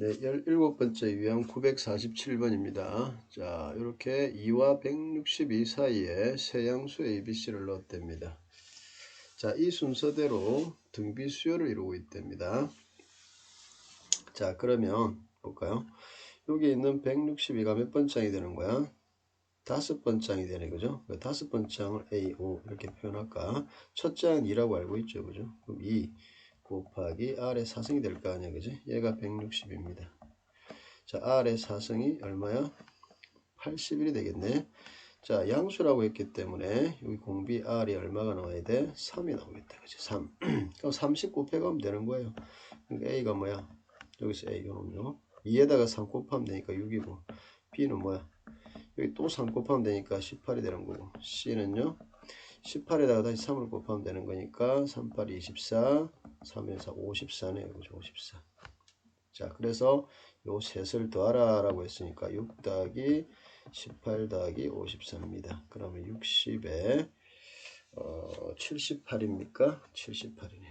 네, 17번째 유형 947번입니다. 자, 이렇게 2와 162 사이에 세 양수 ABC를 넣었답니다. 자, 이 순서대로 등비 수열을 이루고 있답니다. 자, 그러면 볼까요? 여기 있는 162가 몇 번장이 되는 거야? 다섯 번장이 되네, 그죠? 그 다섯 번장을 A, O 이렇게 표현할까? 첫 장은 2라고 알고 있죠, 그죠? 그럼 2 곱하기 R의 사승이 될 거 아니야, 그지? 얘가 160입니다. 자, R의 사승이 얼마야? 81이 되겠네. 자, 양수라고 했기 때문에 여기 공비 R이 얼마가 나와야 돼? 3이 나오겠다, 그지? 3. 그럼 30 곱해가면 되는 거예요. 그러니까 A가 뭐야? 여기서 A 요놈요. 2에다가 3 곱하면 되니까 6이고 B는 뭐야? 여기 또 3 곱하면 되니까 18이 되는 거고 C는요. 18에다가 다시 3을 곱하면 되는 거니까 3, 8, 24, 3에서 54네요. 그죠? 54. 자, 그래서 요 셋을 더하라 라고 했으니까 6 더하기 18 더하기 54입니다. 그러면 60에 어, 78입니까? 78이네요. 그죠?